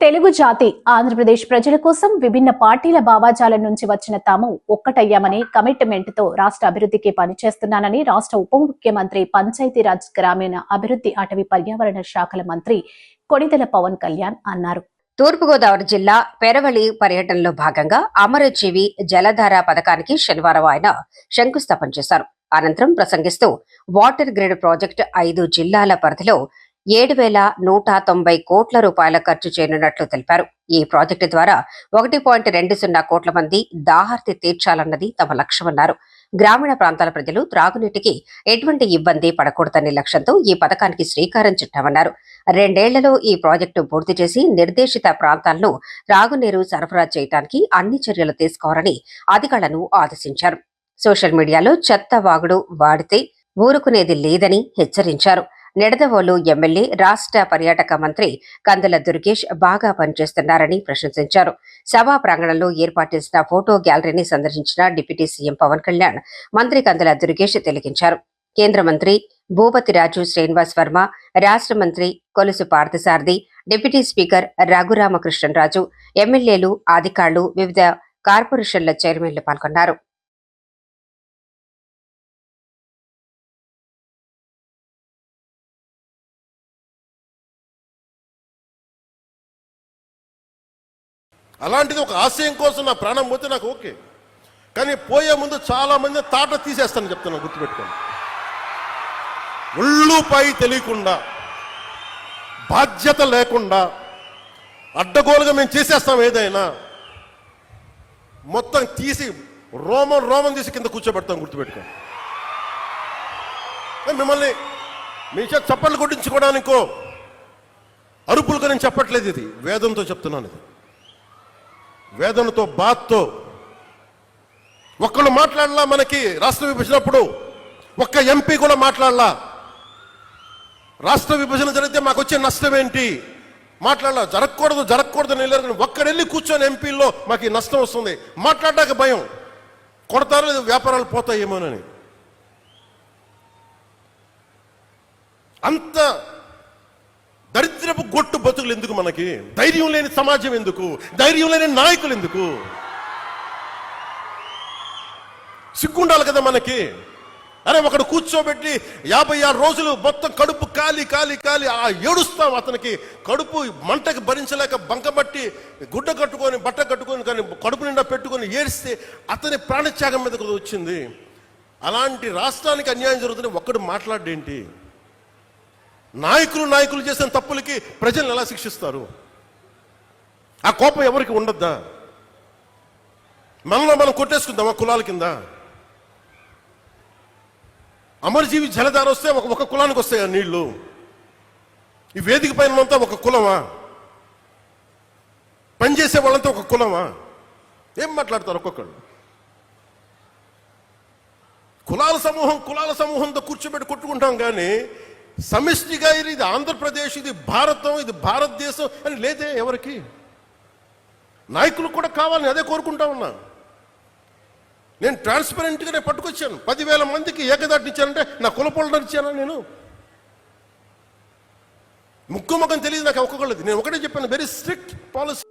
తెలుగు జాతి ఆంధ్రప్రదేశ్ ప్రజల కోసం విభిన్న పార్టీల భావాజాలం నుంచి వచ్చిన తాము ఒక్కటయ్యామని కమిట్మెంట్తో రాష్ట్ర అభివృద్ధికి పనిచేస్తున్నానని రాష్ట్ర ఉప ముఖ్యమంత్రి పంచాయతీరాజ్ గ్రామీణ అభివృద్ధి అటవీ పర్యావరణ శాఖల మంత్రి కొణిదెల పవన్ కళ్యాణ్ అన్నారు. తూర్పుగోదావరి జిల్లా పెరవలి పర్యటనలో భాగంగా అమరజీవి జలధార పథకానికి శనివారం ఆయన శంకుస్థాపన చేశారు. అనంతరం ప్రసంగిస్తూ వాటర్ గ్రిడ్ ప్రాజెక్టు ఐదు జిల్లాల పరిధిలో ఏడు వేల నూట తొంభై కోట్ల రూపాయల ఖర్చు చేయనున్నట్లు తెలిపారు. ఈ ప్రాజెక్టు ద్వారా ఒకటి పాయింట్ రెండు సున్నా కోట్ల మంది దాహార్తి తీర్చాలన్నది తమ లక్ష్యమన్నారు. గ్రామీణ ప్రాంతాల ప్రజలు త్రాగునీటికి ఎటువంటి ఇబ్బంది పడకూడదనే లక్ష్యంతో ఈ పథకానికి శ్రీకారం చుట్టామన్నారు. రెండేళ్ళలో ఈ ప్రాజెక్టు పూర్తి చేసి నిర్దేశిత ప్రాంతాల్లో త్రాగునీరు సరఫరా చేయడానికి అన్ని చర్యలు తీసుకోవాలని అధికారులను ఆదేశించారు. సోషల్ మీడియాలో చెత్త వాగుడు వాడితే ఊరుకునేది లేదని హెచ్చరించారు. నిడదవోలు ఎమ్మెల్యే రాష్ట్ర పర్యాటక మంత్రి కందుల దుర్గేష్ బాగా పనిచేస్తున్నారని ప్రశంసించారు. సభా ప్రాంగణంలో ఏర్పాటు చేసిన ఫోటో గ్యాలరీని సందర్శించిన డిప్యూటీ సీఎం పవన్ కళ్యాణ్ మంత్రి కందుల దుర్గేష్ తిలకించారు. కేంద్ర మంత్రి భూపతిరాజు శ్రీనివాస్ వర్మ రాష్ట్ర మంత్రి కొలుసు పార్థసారథి డిప్యూటీ స్పీకర్ రఘురామకృష్ణరాజు ఎమ్మెల్యేలు అధికారులు వివిధ కార్పొరేషన్ల చైర్మన్లు పాల్గొన్నారు. అలాంటిది ఒక ఆశయం కోసం నా ప్రాణం పోతే నాకు ఓకే. కానీ పోయే ముందు చాలామంది తాట తీసేస్తాను చెప్తున్నాను గుర్తుపెట్టుకోండి. ఒళ్ళుపై తెలియకుండా బాధ్యత లేకుండా అడ్డగోలుగా మేము చేసేస్తాం ఏదైనా మొత్తం తీసి రోమం రోమం తీసి కింద కూర్చోబెడతాం గుర్తుపెట్టుకోండి. మిమ్మల్ని మీ చేత చప్పట్లు కొట్టించుకోవడానికో అరుపులుగా నేను చెప్పట్లేదు ఇది. వేదంతో చెప్తున్నాను ఇది. వేదనతో బాధతో ఒక్కళ్ళు మాట్లాడలా మనకి రాష్ట్ర విభజనప్పుడు. ఒక్క ఎంపీ కూడా మాట్లాడలా. రాష్ట్ర విభజన జరిగితే మాకు వచ్చే నష్టం ఏంటి? మాట్లాడలా. జరగకూడదు జరగకూడదు అని ఒక్కడెళ్ళి కూర్చొని ఎంపీల్లో మాకు ఈ నష్టం వస్తుంది. మాట్లాడడానికి భయం. కొడతారో లేదు వ్యాపారాలు పోతాయేమోనని. అంత దరిద్రపు గొట్టు బతుకులు ఎందుకు మనకి? ధైర్యం లేని సమాజం ఎందుకు? ధైర్యం లేని నాయకులు ఎందుకు? సిగ్గుండాలి కదా మనకి? అరే ఒకడు కూర్చోబెట్టి యాభై ఆరు రోజులు మొత్తం కడుపు కాలి కాలి కాలి ఆ ఏడుస్తాం అతనికి. కడుపు మంటకి భరించలేక బంకబట్టి గుడ్డ కట్టుకొని బట్ట కట్టుకొని కానీ కడుపు నిండా పెట్టుకొని ఏడిస్తే అతని ప్రాణత్యాగం మీదకు వచ్చింది. అలాంటి రాష్ట్రానికి అన్యాయం జరుగుతుంది ఒక్కడు మాట్లాడేంటి? నాయకులు నాయకులు చేసిన తప్పులకి ప్రజలను ఎలా శిక్షిస్తారు? ఆ కోపం ఎవరికి ఉండద్దా? మనలో మనం కొట్టేసుకుందామా కులాల కింద? అమరజీవి జలధార వస్తే ఒక ఒక కులానికి వస్తాయి ఆ నీళ్ళు? ఈ వేదిక పైన అంతా ఒక కులమా? పనిచేసే వాళ్ళంతా ఒక కులమా? ఏం మాట్లాడతారు ఒక్కొక్కళ్ళు? కులాల సమూహం కులాల సమూహంతో కూర్చోబెట్టి కొట్టుకుంటాం కానీ సమిష్టిగా ఇది ఆంధ్రప్రదేశ్ ఇది భారతం ఇది భారతదేశం అని లేదే ఎవరికి? నాయకులు కూడా కావాలని అదే కోరుకుంటా ఉన్నా. నేను ట్రాన్స్పరెంట్గానే పట్టుకొచ్చాను. పదివేల మందికి ఏకదాటిని ఇచ్చానంటే నా కులపొలను ఇచ్చానా నేను? ముక్కు ముఖం తెలియదు నాకు ఒక్కొక్కళ్ళది. నేను ఒకటే చెప్పాను వెరీ స్ట్రిక్ట్ పాలసీ